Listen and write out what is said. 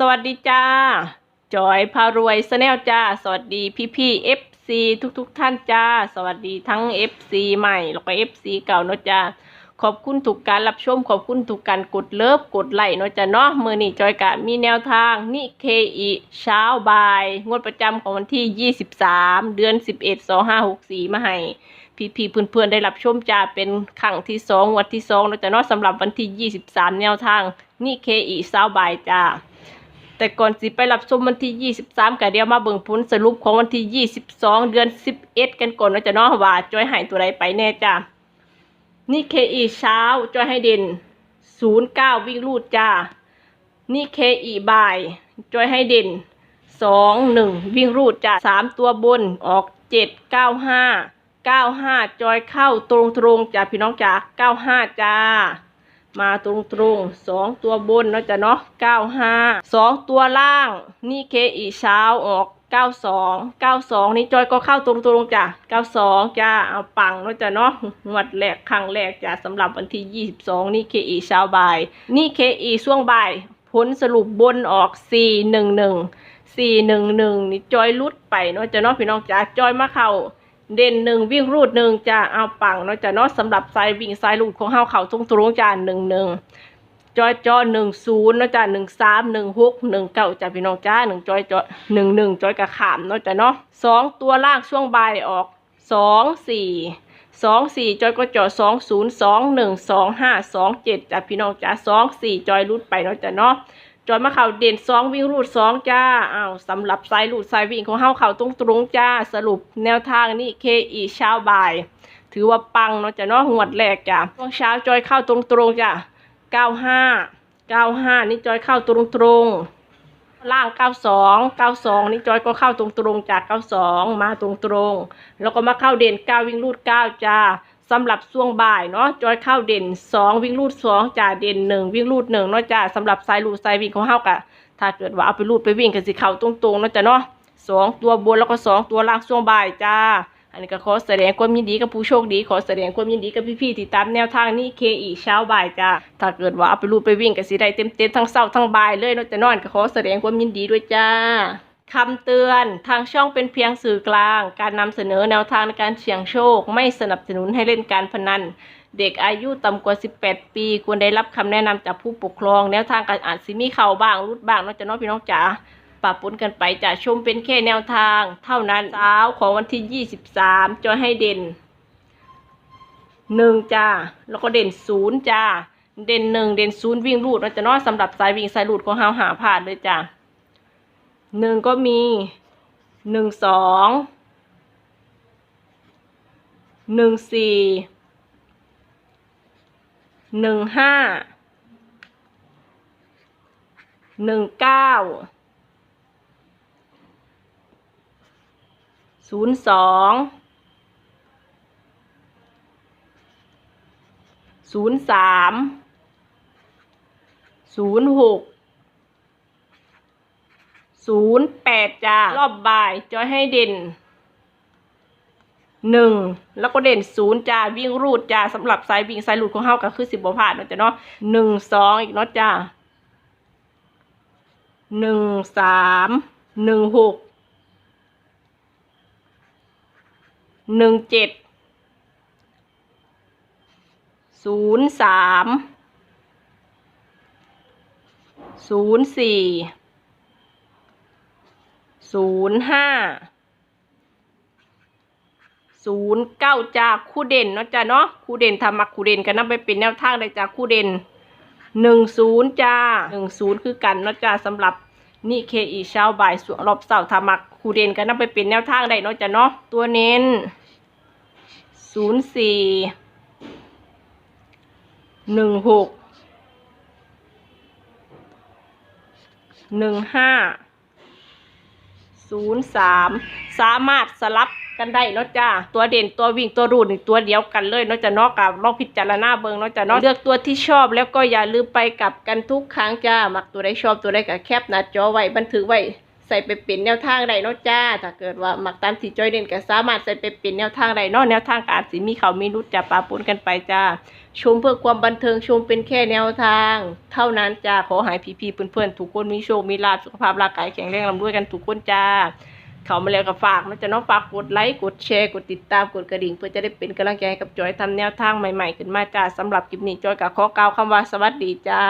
สวัสดีจ้า จอยพารวยสแนลจ้า สวัสดีพี่พี่เอฟซีทุกทุกๆท่านจ้า สวัสดีทั้ง FC ใหม่ แล้วก็ FC เก่าเนาะจ้า ขอบคุณทุกการรับชม ขอบคุณทุกการกดเลิฟกดไลค์เนาะจ้าเนาะมือนี่จอยกะมีแนวทางนี่เคอีเช้าบ่าย งวดประจำของวันที่ 23 เดือน 11 2564 มาให้พี่พี่ๆเพื่อนๆได้รับชมจ้าเป็นครั้งที่สองวันที่สองเนาะจ้าเนาะสำหรับวันที่ 23 แนวทางนี่เคอีเช้าบ่ายจ้า แต่ก่อนสิไปรับชมวันที่ 23ก็เดี๋ยวมาเบิ่งผลสรุปของวันที่ 22 เดือน 11 กันก่อนเนาจะเนาะว่าจอยหายตัวใดไปแน่จ้านี่ KE เช้าจอยให้เด่น 09 วิ่งรูดจ้านี่ KE บ่ายจอยให้เด่น 21 วิ่งรูดจ้า3ตัวบนออก 7 95 95 จอยเข้าตรงๆจ้าพี่น้องจ้า95 จ้า มาตรงตรงๆสองตัวบนเนาะจ้ะเนาะเก้าห้าสองตัวล่าง นี่เคอีเช้าออกเก้าสองเก้าสองนี่จอยก็เข้าตรงตรงๆจ้ะเก้าสองจ้าเอาปังเนาะจ้ะเนาะงวดแรกครั้งแรกจ้ะสำหรับวันที่ยี่สิบสองนี่เคอีเช้าบ่าย นี่เคอีช่วงบ่าย ผลสรุปบนออกสี่หนึ่งหนึ่งสี่หนึ่งหนึ่งนี่จอยลุดไปเนาะจ้ะเนาะพี่น้องจ้าจอยมาเข้า เด่นหนึ่งวิ่งรูดหนึ่งจะเอาปังเนาะจะเนาะสำหรับสายวิ่งสายรูดของเฮาเขาตรงตรงจ้าหนึ่งหนึ่งจอยจอหนึ่งศูนย์เนาะจ้าหนึ่งสามหนึ่งหกหนึ่งเก้าจ้าพี่น้องจ้าหนึ่งจอยจอหนึ่งหนึ่งจอยกระขามเนาะจ้าเนาะสองตัวล่างช่วงบ่ายออกสองสี่สองสี่จอยก็จอสองศูนย์สองหนึ่งสองห้าสองเจ็ดจ้าพี่น้องจ้าสองสี่จอยรูดไปเนาะจ้าเนาะ จอยมาเข่าเด่นสองวิ่งรูดสองจ้าอ้าวสำหรับสายรูดสายวิ่งของเฮาเข่าตรงตรงจ้าสรุปแนวทางนี่เคอีเช้าบ่าย ถือว่าปังเนาะจ้ะเนาะงวดแรกจ้ะช่วงเช้าจอยเข้าตรงตรงจ้ะเก้าห้าเก้าห้านี่จอยเข้าตรงตรงล่างเก้าสองเก้าสองนี่จอยก็เข้าตรงตรงจากเก้าสองมาตรงตรง แล้วก็มาเข้าเด่นเก้าวิ่งรูดเก้าจ้า สำหรับช่วงบ่ายเนาะจอยเข้าเด่นสองวิ่งรูดสองจ่าเด่นหนึ่งวิ่งรูดหนึ่งเนาะจ้าสำหรับสายรูดสายวิ่งของเฮากะถ้าเกิดว่าเอาไปรูดไปวิ่งกันสิเข้าตรงๆเนาะจ้ะเนาะสองตัวบนแล้วก็สองตัวล่างช่วงบ่ายจ้า อันนี้ก็ขอแสดงความยินดีกับผู้โชคดีขอแสดงความยินดีกับพี่ๆที่ตามแนวทางนี้เคอีเช้าบ่ายจ้าถ้าเกิดว่าเอาไปรูดไปวิ่งกันสิได้เต็มๆทั้งเช้าทั้งบ่ายเลยเนาะจ้ะเนาะก็ขอแสดงความยินดีด้วยจ้า คำเตือนทางช่องเป็นเพียงสื่อกลาง การนำเสนอแนวทางในการเสี่ยงโชค ไม่สนับสนุนให้เล่นการพนัน เด็กอายุต่ำกว่า 18 ปีควรได้รับคำแนะนำจากผู้ปกครอง แนวทางการอ่านซิมีเข่าบ้างรุดบ้างนอกจากน้องพี่น้องจ๋าปะปนกันไปจะชมเป็นแค่แนวทาง เท่านั้นเช้าของวันที่ 23 จอยให้เด่นหนึ่งจ้า แล้วก็เด่นศูนย์จ้า เด่นหนึ่งเด่นศูนย์วิ่งรูดเราจะน้อยสำหรับสายวิ่งสายรูดของเฮาหาผ่านเลยจ้า หนึ่งก็มีหนึ่งสองหนึ่งสี่หนึ่งห้าหนึ่งเก้าศูนย์สองศูนย์สามศูนย์หก ศูนย์แปดจ้ารอบบ่ายจอยให้เด่นหนึ่งแล้วก็เด่นศูนย์จ้าวิ่งรูดจ้าสำหรับสายวิ่งสายหลุดของเฮาก็คือสิบบ่พลาดเนาะจ้ะเนาะหนึ่งสองอีกเนาะจ้าหนึ่งสามหนึ่งหกหนึ่งเจ็ดศูนย์สามศูนย์สี่ ศูนย์ห้าศูนย์เก้าจากคู่เด่นเนาะจ้ะเนาะคู่เด่นทำมาคู่เด่นกันนำไปเป็นแนวทางเลยจากคู่เด่นหนึ่งศูนย์จ้าหนึ่งศูนย์คือกันเนาะจ้าสำหรับนี่เคอีเช้าบ่ายสวงรอบเสาร์ทำมาคู่เด่นกันนำไปเป็นแนวทางได้เนาะจ้ะเนาะตัวเน้นศูนย์สี่หนึ่งหกหนึ่งห้า ศูนย์สามสามารถสลับกันได้เนาะจ้าตัวเด่นตัววิ่งตัวรูดนี่ตัวเดียวกันเลยเนาะจ้ะเนาะกับลองพิจารณาเบิ่งเนาะจ้ะเนาะเลือกตัวที่ชอบแล้วก็อย่าลืมไปกลับกันทุกครั้งจ้ามักตัวใดชอบตัวใดก็แคปหน้าจอไว้บันทึกไว้ ใส่ไปเป็นแนวทางใดเนาะจ้า ถ้าเกิดว่ามักตามที่จอยเด่นก็สามารถใส่ไปเป็นแนวทางใดเนาะแนวทางกาจสิมีเขามีรุดจะปาปนกันไปจ้า ชมเพื่อความบันเทิงชมเป็นแค่แนวทาง เท่านั้นจ้า ขอหายพี่ๆเพื่อนๆทุกคนมีโชค มีลาภสุขภาพร่างกายแข็งแรงร่ำรวยกันทุกคนจ้า เขามาแล้วก็ฝากนะจะน้องฝากกดไลค์กดแชร์กดติดตามกดกระดิ่ง เพื่อจะได้เป็นกำลังใจให้กับจอยทำแนวทางใหม่ๆขึ้นมาจ้าสำหรับคลิปนี้จอยกับขอกล่าวคำว่าสวัสดีจ้า